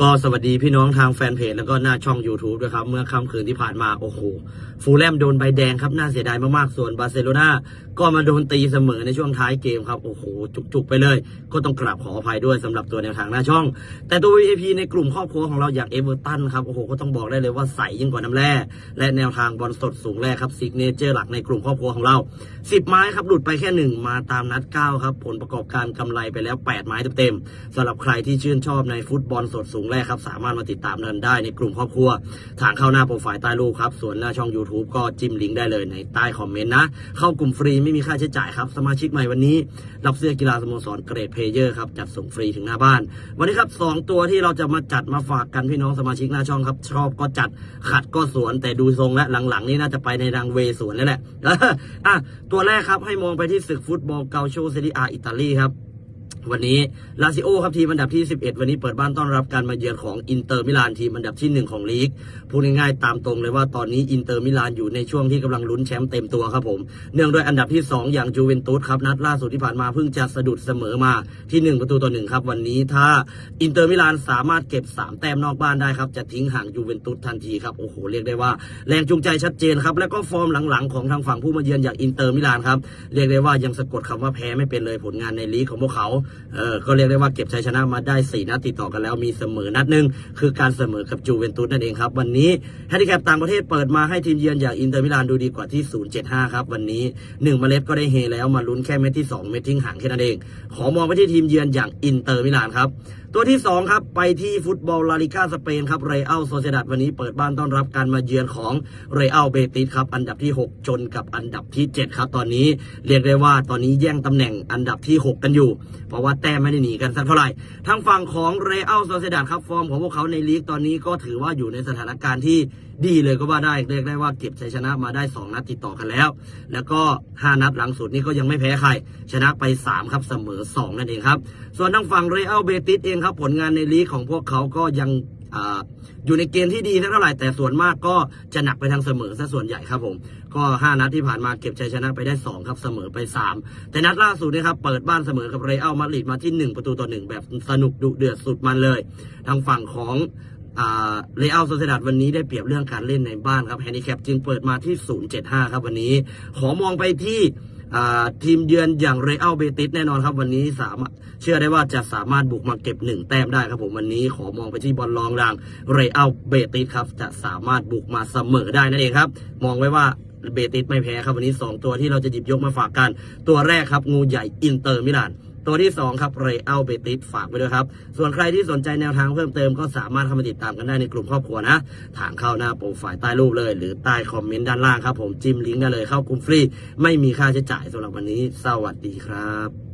ก็สวัสดีพี่น้องทางแฟนเพจแล้วก็หน้าช่อง YouTube ด้วยครับ เมื่อค่ำคืนที่ผ่านมาโอ้โหฟูลแลมโดนใบแดงครับ น่าเสียดายมากๆ ส่วนบาร์เซโลนาก็มาโดนตีเสมอในช่วงท้ายเกมครับ โอ้โห จุกๆ ไปเลย ก็ต้องกราบขออภัยด้วยสำหรับตัวแนวทางหน้าช่อง แต่ตัว VIP ในกลุ่มครอบครัวของเราอย่างเอเวอร์ตันครับโอ้โหก็ต้องบอกได้เลยว่าใสยิ่งกว่าน้ำแร่และแนวทางบอลสดสูงแรกครับซิกเนเจอร์หลักในกลุ่มครอบครัวของเรา 10 ไม้ครับหลุดไปแค่หนึ่งมาตามนัด9ครับผลประกอบการกำไรไปแล้ว 8 ไม้เต็มๆสำหรับใครที่ชื่นชอบในฟุตบอลสดสูงแรกครับ สามารถมาติดตามกันได้ในกลุ่มครอบครัว ทางเข้าหน้าโปรไฟล์ใต้รูปครับ ส่วนหน้าช่อง YouTube ก็จิ้มลิงก์ได้เลยในใต้คอมเมนต์นะ เข้ากลุ่มฟรีไม่มีค่าใช้จ่ายครับ สมาชิกใหม่วันนี้ รับเสื้อกีฬาสโมสรเกรดเพเยอร์ครับ จัดส่งฟรีถึงหน้าบ้าน วันนี้ครับสองตัวที่เราจะมาจัดมาฝากกันพี่น้องสมาชิกหน้าช่องครับชอบก็จัดขัดก็สวนแต่ดูทรงและหลังๆ นี่น่าจะไปในรังเวสวนแล้วแหละอะตัวแรกครับให้มองไปที่ศึกฟุตบอลเกาโชเซรีอาอิตาลีครับ วันนี้ลาซิโอครับทีมอันดับที่ 11 วันนี้เปิดบ้านต้อนรับการมาเยือนของอินเตอร์มิลานทีมอันดับที่ 1 ของลีกพูดง่ายๆตามตรงเลยว่าตอนนี้อินเตอร์มิลานอยู่ในช่วงที่กำลังลุ้นแชมป์เต็มตัวครับผม เนื่องด้วยอันดับที่ 2 อย่างจูเวนตุสครับนัดล่าสุดที่ผ่านมาเพิ่งจะสะดุดเสมอมาที่ 1 ประตูต่อหนึ่งครับวันนี้ถ้าอินเตอร์มิลานสามารถเก็บ 3 แต้มนอกบ้านได้ครับจะทิ้งห่างจูเวนตุสทันทีครับโอ้โหเรียกได้ว่าแรงจูงใจชัดเจนครับแล้วก็ฟอร์มหลังๆของทางฝั่งผู้มาเยือนอย่างอินเตอร์มิลานครับเรียกได้ว่ายังสะกดคำว่าแพ้ไม่เป็นเลยผลงานในลีกของพวกเขาเออก็เรียกได้ว่าเก็บชัยชนะมาได้ 4 นัดติดต่อกันแล้วมีเสมอนัดหนึ่งคือการเสมอกับจูเวนตุสนั่นเองครับ วันนี้แฮนดิแคปต่างประเทศเปิดมาให้ทีมเยือนอย่างอินเตอร์มิลานดูดีกว่าที่ 0.75 ครับ วันนี้ 1 เมล็ดก็ได้เฮแล้วมาลุ้นแค่เม็ดที่ 2 เม็ดทิ้งห่างแค่นั้นเอง ขอมองไปที่ทีมเยือนอย่างอินเตอร์มิลานครับ ตัวที่ 2 ครับ ไปที่ฟุตบอลลาลิก้าสเปนครับเรอัลโซเซดัดวันนี้เปิดบ้านต้อนรับการมาเยือนของเรอัลเบติสครับอันดับที่ 6 จนกับอันดับที่ 7 ครับตอนนี้เรียกได้ว่าตอนนี้แย่งตำแหน่งอันดับที่ 6 กันอยู่ เพราะว่าแต้มไม่ได้หนีกันสักเท่าไหร่ทางฝั่งของเรอัลโซเซดัดครับฟอร์มของพวกเขาในลีกตอนนี้ก็ถือว่าอยู่ในสถานการณ์ที่ ดีเลยก็ว่าได้เรียกได้ว่าเก็บชัยชนะมาได้ 2 นัดติดต่อกันแล้ว แล้วก็ 5 นัดหลังสุดนี่ก็ยังไม่แพ้ใคร ชนะไป 3 ครับเสมอ 2 นั่นเองครับ ส่วนทางฝั่งเรอัลเบติสเองครับ ผลงานในลีกของพวกเขาก็ยังอยู่ในเกณฑ์ที่ดีสักเท่าไหร่แต่ส่วนมากก็จะหนักไปทางเสมอซะส่วนใหญ่ครับผม ก็ 5 นัดที่ผ่านมาเก็บชัยชนะไปได้ 2 ครับเสมอไป 3 แต่นัดล่าสุดนะครับเปิดบ้านเสมอกับเรอัลมาดริดมาที่ 1 ประตูต่อ 1 แบบสนุกดุเดือดสุดมันเลย ทางฝั่งของ เรอัลโซเซดัดวันนี้ได้เปรียบเรื่องการเล่นในบ้านครับแฮนดิแคปจึงเปิดมาที่ 0.75 ครับวันนี้ ขอมองไปที่ทีมเยือนอย่างเรอัลเบติสแน่นอนครับวันนี้สามารถเชื่อได้ว่าจะสามารถบุกมาเก็บหนึ่งแต้มได้ครับผมวันนี้ขอมองไปที่บอลรองรางเรอัลเบติสครับจะสามารถบุกมาเสมอได้นั่นเองครับ มองไว้ว่าเบติสไม่แพ้ครับวันนี้ 2 ตัวที่เราจะหยิบยกมาฝากกัน ตัวแรกครับงูใหญ่อินเตอร์มิลาน ตัวที่ 2 ครับเรอัลเบติสฝากไว้ด้วยครับ ส่วนใครที่สนใจแนวทางเพิ่มเติมก็สามารถเข้ามาติดตามกันได้ในกลุ่มครอบครัวนะ ทางเข้าหน้าโปรไฟล์ใต้รูปเลย หรือใต้คอมเมนต์ด้านล่างครับผมจิ้มลิงก์ได้เลยเข้ากลุ่มฟรี ไม่มีค่าใช้จ่ายสำหรับวันนี้ สวัสดีครับ